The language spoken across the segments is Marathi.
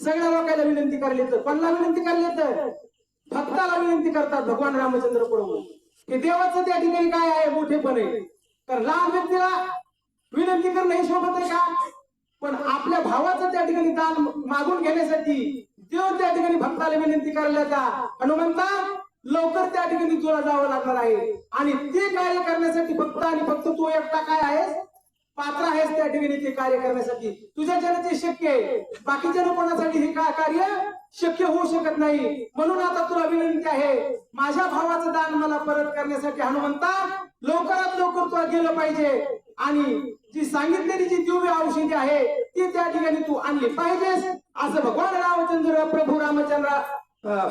सगळ्या लोकांना विनंती करायला येतं कोणाला विनंती करायला येतं भक्ताला विनंती करतात भगवान रामचंद्र प्रभू की देवाचं त्या ठिकाणी काय आहे? मोठेपण. आहे तर लहान व्यक्तीला विनंती करणं हे शोभत आहे का? पण आपल्या भावाचं त्या ठिकाणी दान मागून घेण्यासाठी देव त्या ठिकाणी भक्ताला विनंती करायला जा. हनुमंता लवकर त्या ठिकाणी तुला जावं लागणार आहे. आणि ते कार्य करण्यासाठी फक्त आणि फक्त तू एकटा काय आहेस? पात्र आहेस त्या ठिकाणी ते कार्य करण्यासाठी. तुझ्या जन ते शक्य आहे. बाकीच्या कोणासाठी हे कार्य शक्य होऊ शकत नाही. म्हणून आता तुला विनंती आहे माझ्या भावाचं दान मला परत करण्यासाठी हनुमंता लवकरात लवकर तुला गेलं पाहिजे. आणि जी सांगितलेली जी दिव्य औषधी आहे ती त्या ठिकाणी तू आणली पाहिजेस. असं भगवान रामचंद्र प्रभू रामचंद्र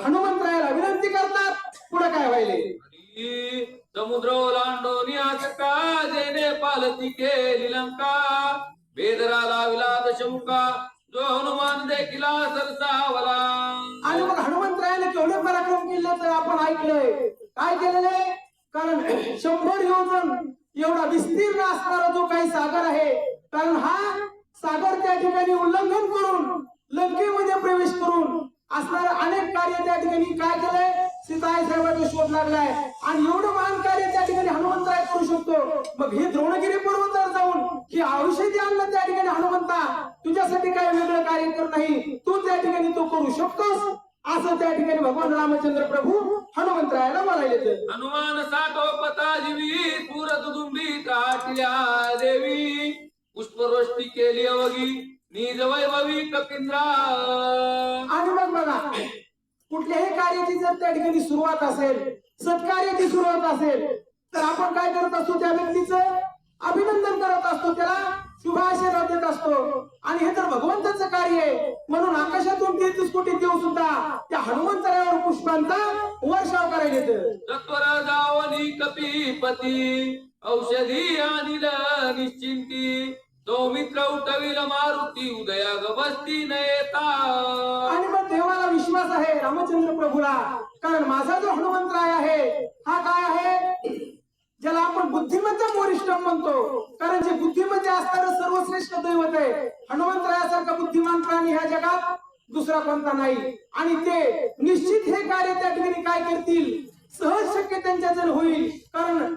हनुमंतरायाला विनंती करतात. पुढे काय व्हायले समुद्र ओलांडून का जेने पालती केली लंका बेदरा लाविला दशमुखा जो हनुमान देखिला सरसावला आणि मग हनुमंतरायाने केवढे पराक्रम केले तर आपण ऐकलंय काय केलेले? कारण शंभर योजन एवढा विस्तीर्ण असणारा जो काही सागर आहे कारण हा सागर त्या ठिकाणी उल्लंघन करून लंकेमध्ये प्रवेश करून असणार अनेक कार्य त्या ठिकाणी काय केलंय? सीताई साहेबांचा शोध लागलाय. आणि एवढं महान कार्य त्या ठिकाणी हनुमंतराय करू शकतो. मग हे द्रोणगिरी पर्वतावर जाऊन ही औषधी आणलं त्या ठिकाणी हनुमंता. तुझ्यासाठी काय वेगळं कार्य कर नाही. तू त्या ठिकाणी तो करू शकतोस. असं त्या ठिकाणी भगवान रामचंद्र प्रभू हनुमंतरायाला म्हणाले हनुमान साठोपता जीवी सुरत दुंबी काटल्या देवी. पुष्पवृष्टी केली अवघी. कपिंद्रा आणि मग बघा कुठल्याही कार्याची जर त्या ठिकाणी सुरुवात असेल सत्कार्याची सुरुवात असेल तर आपण काय करत असतो त्या व्यक्तीचं? अभिनंदन करत असतो त्याला शुभाशीर्वाद देत असतो. आणि हे तर भगवंताचं कार्य आहे. म्हणून आकाशातून तेहतीस कोटी देव सुद्धा त्या हनुमंतरावर पुष्पांचा वर्षाव करायला येतं. जावनी कपीपती औषधी आणील निश्चिंती सौमित्र उठविल मारुती उदया गबस्ती न येता. आणि मग देवाला विश्वास आहे रामचंद्र प्रभूला. कारण माझा जो हनुमंतराय आहे हा काय आहे? ज्याला आपण बुद्धिमत्ता मोरिष्टम म्हणतो. कारण जे बुद्धिमत्ते असणार सर्वश्रेष्ठ दैवत आहे. हनुमंतरायासारखा बुद्धिमान प्राणी ह्या जगात दुसरा कोणता नाही. आणि ते निश्चित हे कार्य त्या ठिकाणी काय करतील? सहज शक्य त्यांच्या जर होईल. कारण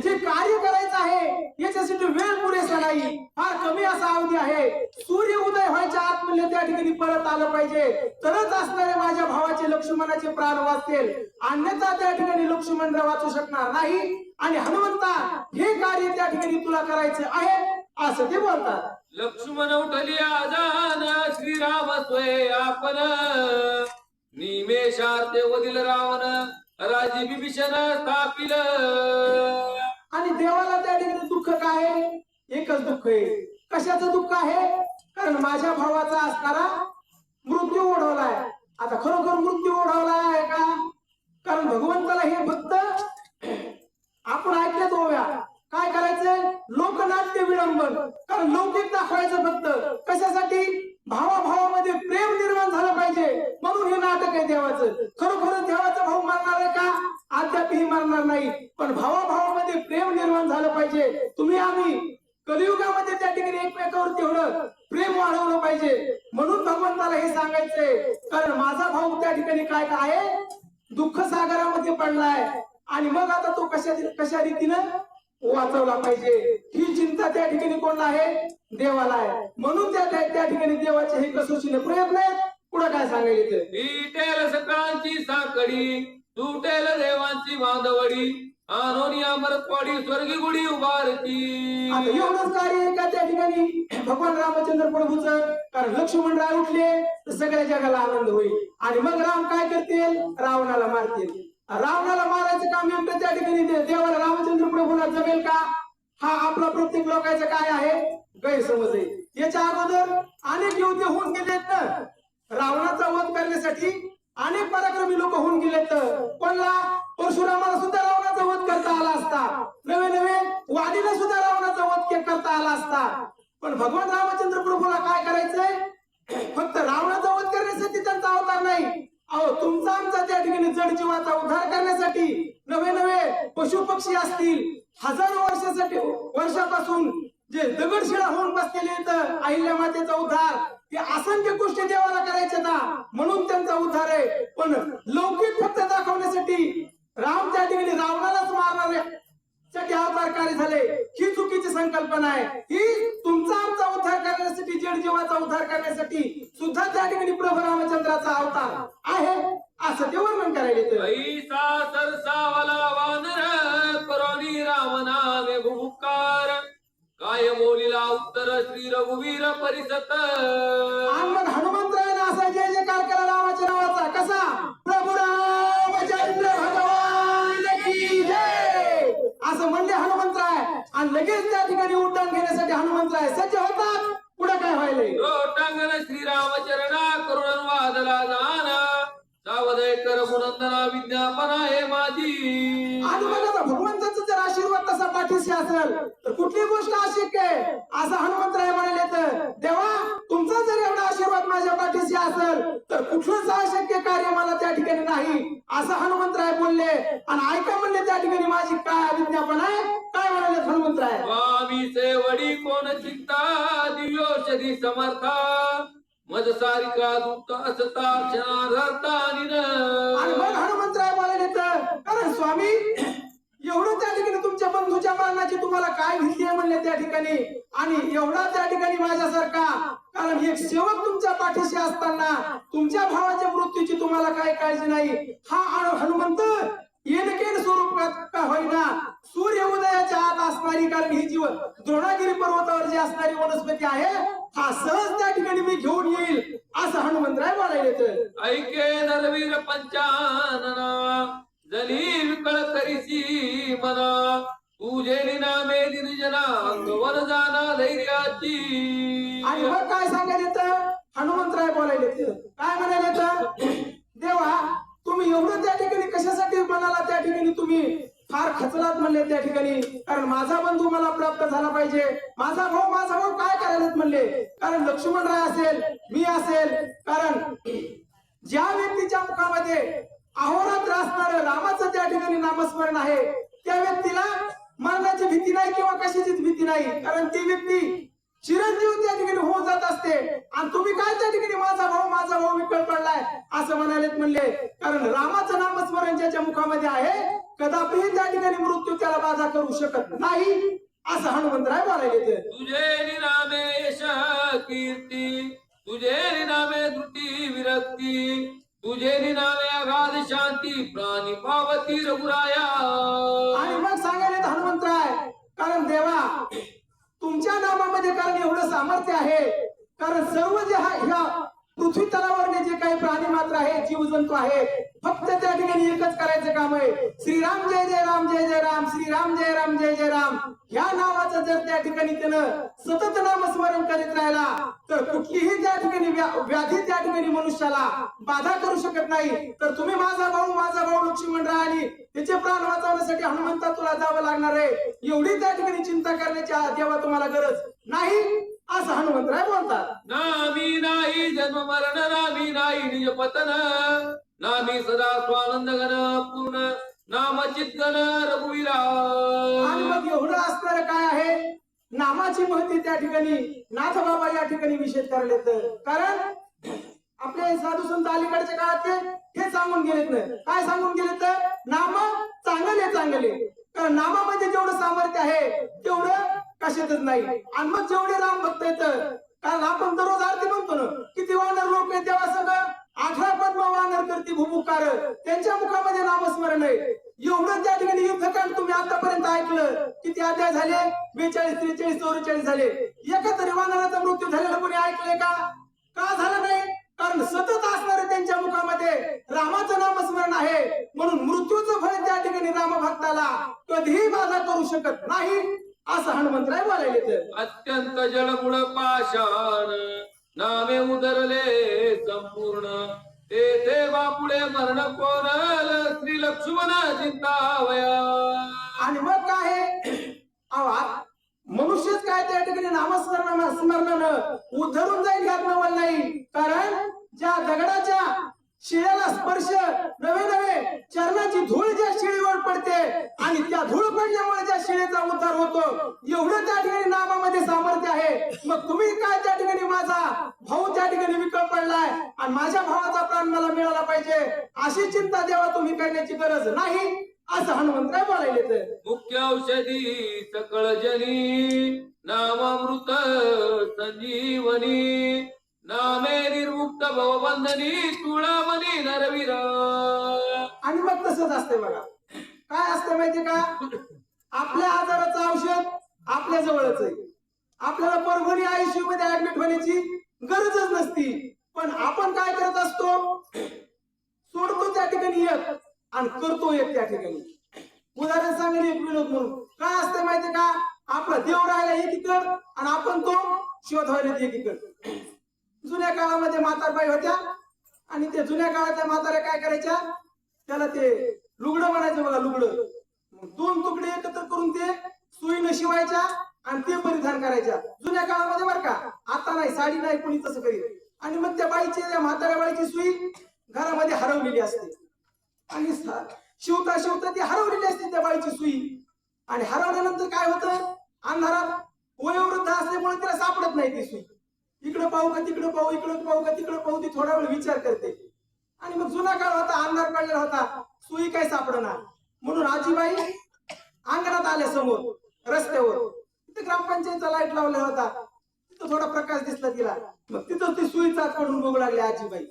जे कार्य करायचं आहे. याच्यासाठी वेळ पुरेसा नाही. फार कमी असा अवधी आहे. सूर्य उदय व्हायच्या आत म्हणले त्या ठिकाणी परत आलं पाहिजे. तरच असणारे माझ्या भावाचे लक्ष्मणाचे प्राण वाचतील. अन्यथा त्या ठिकाणी लक्ष्मण वाचू शकणार नाही. आणि हनुमंता हे कार्य त्या ठिकाणी तुला करायचं आहे. असं ते बोलतात. लक्ष्मण उठली आजान श्रीराम स्वय आपण. निमेषार्थे वदिल रावण राजी बिभीषण स्थापिल. आणि देवाला आहे? एकच दुःख आहे. कशाचं दुःख आहे? कारण माझ्या भावाचा असणारा मृत्यू ओढवलाय. आता खरोखर मृत्यू ओढवला आहे का? कारण भगवंताला हे फक्त आपण ऐकल्यात ओव्या काय करायचंय? लोकनाट्य विडंबन. कारण लौकिक दाखवायचं फक्त. कशासाठी? भावाभावामध्ये प्रेम निर्माण झालं पाहिजे. म्हणून हे नाटक आहे देवाचं. खरोखर देवाचा भाऊ मारणार आहे का? अद्यापही मारणार नाही. पण भावाभावामध्ये प्रेम निर्माण झालं पाहिजे. तुम्ही आम्ही कलियुगामध्ये त्या ठिकाणी एकमेकावर तेवढं प्रेम वाढवलं पाहिजे. म्हणून भगवंताला हे सांगायचंय. कारण माझा भाऊ त्या ठिकाणी काय काय आहे? दुःख सागरामध्ये पडलाय. आणि मग आता तो कशा कशा रीतीनं वाचवला पाहिजे? ही चिंता त्या ठिकाणी कोणला आहे? देवाला आहे. म्हणून त्या त्या त्या ठिकाणी देवाचे हे कसोशीने प्रयत्न आहेत. पुढे काय सांगायचे टीटेल सकळांची साकडी तुटेल देवांची बांधवडी अमरपडी स्वर्गी गुढी उभारती. आता एवढंच कार्य आहे का त्या ठिकाणी? भगवान रामचंद्र प्रभूचं. कारण लक्ष्मण राय उठले तर सगळ्या जगाला आनंद होईल. आणि मग राम काय करतील? रावणाला मारतील. रावणाला मारायचं काम नेमकं त्या ठिकाणी देवाला रामचंद्र प्रभूला जमेल का? हा आपला प्रत्येक लोकांचा काय आहे? गैरसमज आहे. याच्या अगोदर अनेक युद्ध होऊन गेलेत ना रावणाचा वध करण्यासाठी अनेक पराक्रमी लोक होऊन गेलेत कोणला परशुरामाला सुद्धा रावणाचा वध करता आला असता. नवे नवे वादीला सुद्धा रावणाचा वध करता आला असता. पण भगवान रामचंद्र प्रभूला काय करायचंय? फक्त रावणाचा वध करण्यासाठी त्यांचा अवतार नाही. अहो तुमचा आमचा त्या ठिकाणी जड जीवाचा उद्धार करण्यासाठी नवे नवे पशु पक्षी असतील. हजारो वर्षासाठी वर्षापासून जे दगडशिळा होऊन बसलेले अहिल्या मातेचा उद्धार ते असंख्य गोष्टी देवाला करायचे ना म्हणून त्यांचा उद्धार आहे. पण लौकिक फक्त दाखवण्यासाठी राम त्या ठिकाणी रावणालाच मारणार साठी झाले. ही चुकीची संकल्पना आहे. ही तुमचा आमचा उद्धार करण्यासाठी जड जीवाचा उद्धार करण्यासाठी सुद्धा त्या ठिकाणी प्रभू रामचंद्राचा अवतार आहे. असं ते वर्णन करायला येतं. उत्तर श्री रघुवीर परिसत. आणि मग हनुमंतरायनं असा जय जयकार केला रामाच्या नावाचा. कसा? प्रभू रामचंद्र भगवान की जय! असं म्हणले हनुमंतराय. आणि लगेच त्या ठिकाणी उड्डाण घेण्यासाठी हनुमंतराय सज्ज होतात. पुढे काय व्हायलंय? रोटांगण श्रीरामचरणा करुण वादला जाना सावदय कर मुनंदना विज्ञापना हे माझी आणि आता भगवंताचा जर आशीर्वाद तसा पाठीशी असेल कुठली गोष्ट अशक्य आहे असं हनुमंतराय म्हणाले तर देवा तुमचा जर एवढा आशीर्वाद माझ्या पाठीशी असेल तर कुठलंच अशक्य कार्य मला त्या ठिकाणी नाही. असं हनुमंतराय बोलले. आणि ऐका म्हणले त्या ठिकाणी माझी काय विज्ञापन आहे? काय म्हणाले हनुमंतराय स्वामी सेवडी कोण चिंता दिव्योषधी समर्था. मज सारिका दूत असता क्षणार्था आणि मग हनुमंतराय बोलायले तर कारण स्वामी तुमच्या मरणाची तुम्हाला काय भीती आहे म्हणले त्या ठिकाणी? आणि एवढा त्या ठिकाणी माझ्यासारखा कारण एक सेवक तुमच्या पाठीशी असताना तुमच्या भावाच्या मृत्यूची तुम्हाला काय काळजी नाही? हा हनुमंत येनकेन स्वरूपात का होईना सूर्य उदयाच्या आत असणारी कारण ही जीवन द्रोणागिरी पर्वतावर जी असणारी वनस्पती आहे हा सहज त्या ठिकाणी मी घेऊन येईल असं हनुमंतराय बोलायला येतं ऐके नरवीर पंचानना जली विकळ करीसी मना. ठिकाणी आहे. त्या व्यक्तीला मरणाची भीती नाही किंवा कशाचीच भीती नाही. कारण ती व्यक्ती चिरंजीव त्या ठिकाणी होऊन जात असते. आणि तुम्ही काय त्या ठिकाणी माझा भाऊ माझा भाऊ विकळ पडलाय? असं म्हणालेत म्हणले. कारण रामाचं नामस्मरण ज्याच्या मुखामध्ये आहे कदापिही त्या ठिकाणी मृत्यू त्याला बाधा करू शकत नाही. असं हनुमंतराय बोलायला येते तुझे निनामे कीर्ती तुझे निनामे त्रुटी विरक्ती. तुझे निनामे अगाध शांती प्राणी पावती रघुराया. आणि मग सांगायला येतं हनुमंतराय कारण देवा तुमच्या नामामध्ये कारण एवढं सामर्थ्य आहे. कारण सर्व जे हा ह्या पृथ्वी तलावर काही प्राणी मात्र आहे जीवजंतू आहे फक्त त्या ठिकाणी एकच करायचं काम आहे. श्रीराम जय जय राम जय जय राम श्रीराम जय राम जय जय राम. ह्या नावाचं जर त्या ठिकाणी त्यानं सतत नामस्मरण करीत राहिला तर कुठलीही त्या ठिकाणी व्या- व्याधी त्या ठिकाणी मनुष्याला बाधा करू शकत नाही. तर तुम्ही माझा भाऊ माझा भाऊ लक्ष्मण राहिली. आणि त्याचे प्राण वाचवण्यासाठी हनुमंता तुला जावं लागणार आहे. एवढी त्या ठिकाणी चिंता करण्याची देवा तुम्हाला गरज नाही. असं हनुमंतराय बोलतात. नामी नाही जन्म मरण नामी नाही निज पतन. नामी सदा स्वानंद गण पूर्ण नाम चितगण रघुवीरा आणि मग एवढं असणार काय आहे? नामाची महती त्या ठिकाणी नाथ बाबा या ठिकाणी विशेष करायला येतं. कारण आपले साधू संत अलीकडच्या काळातले हे सांगून गेलेत ना. काय सांगून गेले तर नाम चांगले चांगले. कारण नामामध्ये जेवढं सामर्थ्य आहे तेवढं कशातच नाही. आणि मग जेवढे राम भक्त येत कारण आपण दररोज आरती म्हणतो ना किती वानर लोक आहेत तेव्हा सगळं अठरा पद्म वानर करते भुभुकार त्यांच्या मुखामध्ये नामस्मरण आहे. एवढं त्या ठिकाणी युद्धकांड तुम्ही आतापर्यंत ऐकलं किती अध्याय झाले? बेचाळीस त्रेचाळीस चौवेचाळीस झाले. एका तरी वानराचा मृत्यू झालेला कोणी ऐकलंय का? का झालं नाही? कारण सतत असणारे त्यांच्या मुखामध्ये रामाचं नामस्मरण आहे. म्हणून मृत्यूचं फळ त्या ठिकाणी रामभक्ताला कधीही बाधा करू शकत नाही. असं हनुमंतराय बोलायला येतं. अत्यंत जडमुळ पाषाण नामे उदरले संपूर्ण तेथे बापुळे मरण कोरल श्री लक्ष्मण चिंतावया आणि मग काय आहे? अहो, आ- मनुष्यच काय त्या ठिकाणी नामस्मरण स्मरणानं उद्धरून जाईल नवल नाही कारण ज्या दगडाच्या शिळ्याला स्पर्श नवे नवे चरणाची धूळ ज्या शिळीवर पडते आणि त्या धूळ पडल्यामुळे ज्या शिळेचा उद्धार होतो एवढं त्या ठिकाणी नामामध्ये सामर्थ्य आहे. मग तुम्ही काय त्या ठिकाणी माझा भाऊ त्या ठिकाणी विकळ पडलाय आणि माझ्या भावाचा प्राण मला मिळाला पाहिजे अशी चिंता देवा तुम्ही करण्याची गरज नाही असं हनुमंतराय बोलायले मुख्य औषधी सकळ जनी नामामृत संजीवनी नामे निर्मुक्त भवबंधनी तुळामणी नरवीरा. आणि मग तसंच असते बघा. काय असतं माहितीये का? आपल्या आजाराचं औषध आपल्या जवळच आहे. आपल्याला परभणी आयसीयू मध्ये ऍडमिट होण्याची गरजच नसती. पण आपण काय करत असतो? सोडतो त्या ठिकाणी एक आणि करतो एक त्या ठिकाणी. उदाहरण सांगेल एक विनोद म्हणून. काय असतं माहितीये का? आपला देव राहिला एकीकड आणि आपण तो शोधवायला एकीकड. जुन्या काळामध्ये म्हातारबाई होत्या आणि त्या जुन्या काळातल्या म्हाताऱ्या काय करायच्या? त्याला ते लुगडं म्हणायचं बघा लुगडं. दोन तुकडे एकत्र करून ते सुईनं शिवायच्या आणि ते परिधान करायच्या. जुन्या काळामध्ये बरं का आता नाही साडी नाही कोणी तसं करीत. आणि मग त्या बाईची त्या म्हाताऱ्या बाईची सुई घरामध्ये हरवलेली असते. आणि शिवता शिवता ती हरवलेली असते त्या बाईची सुई. आणि हरवल्यानंतर काय होतं? अंधारात वयोवृद्ध असल्यामुळे तिला सापडत नाही ती सुई. इकडं पाहू का तिकडं पाहू इकडं पाहू का तिकडं पाहू ती थोडा वेळ विचार करते. आणि मग जुना काळ होता अंधार पडलेला होता सुई काय सापडणार म्हणून आजीबाई अंगणात आल्या समोर रस्त्यावर. तिथे ग्रामपंचायतचा लाइट लावला होता. तिथं थोडा प्रकाश दिसला तिला. मग तिथं ती सुई चाच पडून बघू लागली आजीबाई.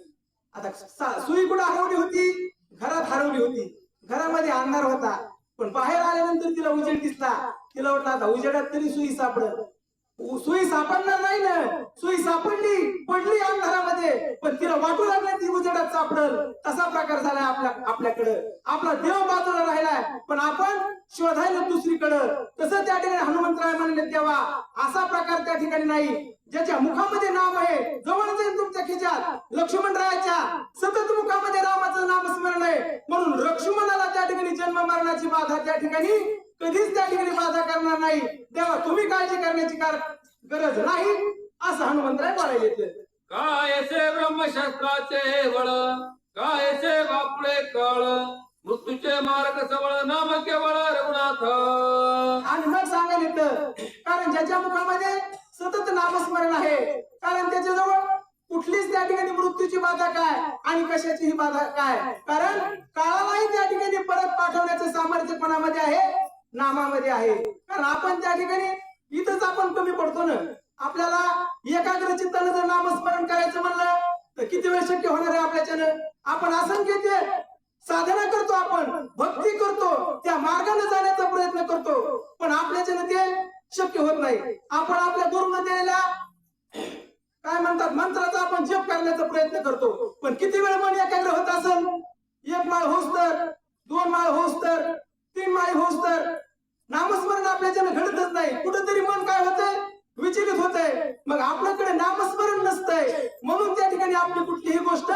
आता सुई कुठं हरवली होती? घरात हरवली होती. घरामध्ये अंधार होता. पण बाहेर आल्यानंतर तिला उजेड दिसला. तिला वाटलं आता उजेडात तरी सुई सापडत सुई सापडणार नाही ना? सुई सापडली पडली अंधारामध्ये. पण तिला वाटू लागलं ती उजेडात सापडल. तसा प्रकार झालाय आपल्या आपल्याकडं. आपला देव बाजूला राहिलाय. पण आपण शोधायला दुसरीकडं. तसं त्या ठिकाणी हनुमंतराय म्हणले तेव्हा असा प्रकार त्या ठिकाणी नाही. ज्याच्या मुखामध्ये नाम आहे जवळच आहे तुमच्या खिच्यात लक्ष्मणरायाच्या सतत मुखामध्ये रामाचं नाम स्मरण आहे. म्हणून लक्ष्मणाला त्या ठिकाणी जन्म मरणाची बाधा त्या ठिकाणी कधीच त्या ठिकाणी बाधा करणार नाही. तेव्हा तुम्ही काळजी करण्याची कार- गरज नाही असं हनुमंतराय बोलायला येते. कायचे ब्रह्मशास्त्राचे बळ कायचे बापडे कळ? मृत्यूचे मार्ग सबळ नाम केवळ रघुनाथ. आणि मग सांगायला येतं कारण ज्याच्या मुखामध्ये सतत नामस्मरण आहे कारण त्याच्याजवळ कुठलीच त्या ठिकाणी मृत्यूची बाधा काय आणि कशाची ही बाधा काय? कारण काळालाही त्या ठिकाणी परत पाठवण्याचं सामर्थ्य कोणामध्ये आहे नामामध्ये आहे. कारण आपण त्या ठिकाणी इथंच आपण कमी पडतो ना. आपल्याला एकाग्र चित्तानं जर नामस्मरण करायचं म्हणलं तर किती वेळ शक्य होणार आहे आपल्याच्यानं आपण असंख्य ते साधना करतो आपण भक्ती करतो त्या मार्गाने जाण्याचा प्रयत्न करतो. पण आपल्याच्यानं ते शक्य होत नाही. आपण आपल्या गुरुनं दिलेल्या काय म्हणतात मंत्राचा आपण जप करण्याचा प्रयत्न करतो. पण किती वेळ मन एकाग्र होत असेल? एक माळ होस तर दोन माळ होस तर तीन माळी होस तर नामस्मरण आपल्याच्यानं घडतच नाही कुठंतरी मन काय होतंय विचलित होतंय मग आपल्याकडे नामस्मरण नसतंय म्हणून त्या ठिकाणी ही गोष्ट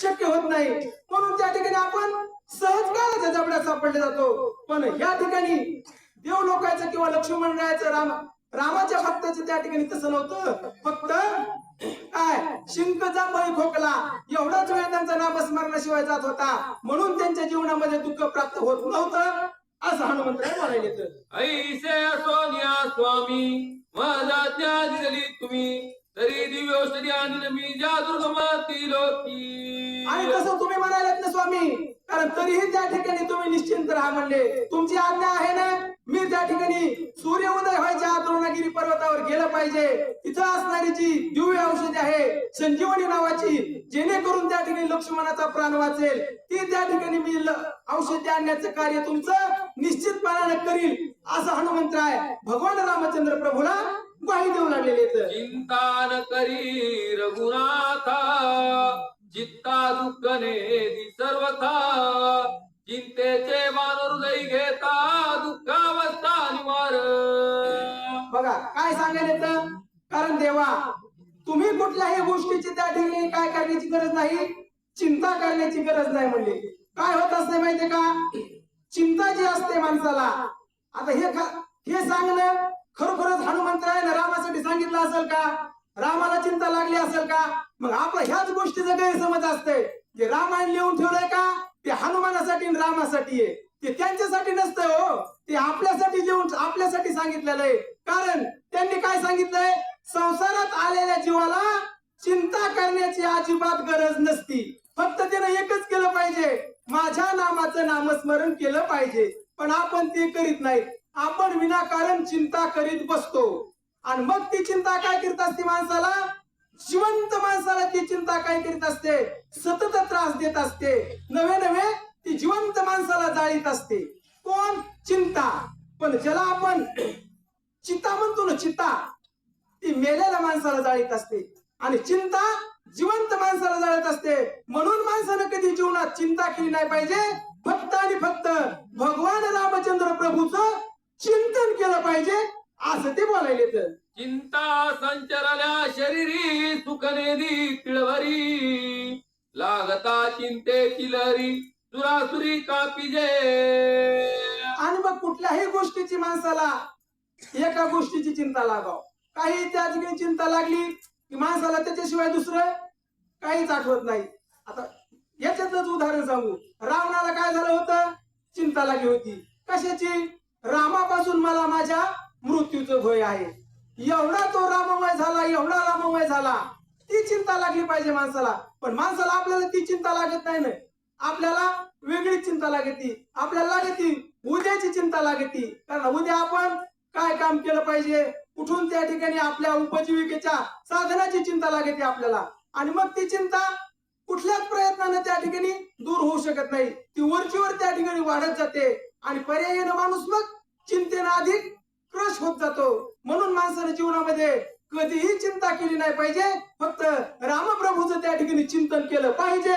शक्य होत नाही. म्हणून त्या ठिकाणी आपण सहज काळाच्या जबड्यात सापडले जातो. पण या ठिकाणी देव लोकांचं किंवा लक्ष्मण रायाचं राम रामाच्या भक्ताचं त्या ठिकाणी तसं नव्हतं. फक्त काय? शिंक बळी खोकला. एवढाच वेळ त्यांचा नामस्मरणाशिवाय जात होता. म्हणून त्यांच्या जीवनामध्ये दुःख प्राप्त होत नव्हतं असं हनुमंतराय म्हणायला येतं. ऐसे सोनिया स्वामी माझा त्या दिली तुम्ही तरी दिव्य औषधी आणलं मी ज्या दुर्गमाती लोकी आणि तसं तुम्ही म्हणालात ना स्वामी कारण तरीही त्या ठिकाणी तुम्ही निश्चिंत राहा म्हणले. तुमची आज्ञा आहे ना मी त्या ठिकाणी सूर्य उदय व्हायच्या द्रोणागिरी पर्वतावर गेलं पाहिजे. तिथं असणारी जी दिव्य औषधी आहे संजीवनी नावाची जेणेकरून त्या ठिकाणी लक्ष्मणाचा प्राण वाचेल ती त्या ठिकाणी मी औषधी आणण्याचं कार्य तुमचं निश्चितपणानं करील असं हनुमंतराय भगवान रामचंद्र प्रभूला ग्वाही देऊ लागलेले आहेत चिंता न करी रघुनाथा चित्ता दुःख नेदी सर्वथा. चिंतेचे मान हृदय घेता दुःखावस्था निवार. बघा काय सांगायला येतं कारण देवा तुम्ही कुठल्याही गोष्टीची त्या ठिकाणी काय करण्याची गरज नाही चिंता करण्याची गरज नाही म्हणले. काय होत असते माहितीये का? चिंता जी असते माणसाला आता हे हे सांगणं खरोखरच हनुमंतरायाने रामासाठी सांगितलं असेल का? रामाला चिंता लागली असेल का? मग आपलं ह्याच गोष्टीचं गैरसमज असते जे रामायण लिहून ठेवलंय का? ते हनुमानासाठी रामासाठी आहे. ते त्यांच्यासाठी नसतं हो. ते आपल्यासाठी लिहून आपल्यासाठी सांगितलेलं आहे. कारण त्यांनी काय सांगितलंय? संसारात आलेल्या जीवाला चिंता करण्याची अजिबात गरज नसती. फक्त त्यानं एकच केलं पाहिजे. माझ्या नामाचं नामस्मरण केलं पाहिजे. पण आपण ते करीत नाही आपण विनाकारण चिंता करीत बसतो. आणि मग ती चिंता काय करीत असते माणसाला? जिवंत माणसाला ती चिंता काय करीत असते? सतत त्रास देत असते. नवे नवे ती जिवंत माणसाला जाळीत असते. कोण? चिंता. पण ज्याला आपण चिता म्हणतो ना चिता ती मेलेल्या माणसाला जाळीत असते. आणि चिंता जिवंत माणसाला जाळत असते. म्हणून माणसानं कधी जीवनात चिंता केली नाही पाहिजे. फक्त आणि फक्त भगवान रामचंद्र प्रभूचं चिंतन केलं पाहिजे असं ते बोलायले तर चिंता संचरल्या शरीरी सुखनेदी तिळवरी लागता चिंतेची लहरी सुरासुरी कापिजे आणि मग कुठल्याही गोष्टीची माणसाला एका गोष्टीची चिंता लागाव. काही त्या ठिकाणी चिंता लागली की माणसाला त्याच्याशिवाय दुसरं काहीच आठवत नाही. आता याच्यातच उदाहरण सांगू. रावणाला काय झालं होतं? चिंता लागली होती. कशाची? रामापासून मला माझ्या मृत्यूचं भय आहे. एवढा तो राममय झाला एवढा राममय झाला. ती चिंता लागली पाहिजे माणसाला. पण माणसाला आपल्याला ती चिंता लागत नाही ना. आपल्याला वेगळीच चिंता लागती. आपल्याला लागती उद्याची चिंता लागती. कारण उद्या आपण काय काम केलं पाहिजे? कुठून त्या ठिकाणी आपल्या उपजीविकेच्या साधनाची चिंता लागते आपल्याला. आणि मग ती चिंता कुठल्याच प्रयत्नाने त्या ठिकाणी दूर होऊ शकत नाही. ती वरचीवर त्या ठिकाणी वाढत जाते. आणि पर्यायानं माणूस मग? चिंतेनं अधिक क्रश होत जातो. म्हणून माणसाने जीवनामध्ये कधीही चिंता केली नाही पाहिजे. फक्त रामप्रभूचं त्या ठिकाणी चिंतन केलं पाहिजे.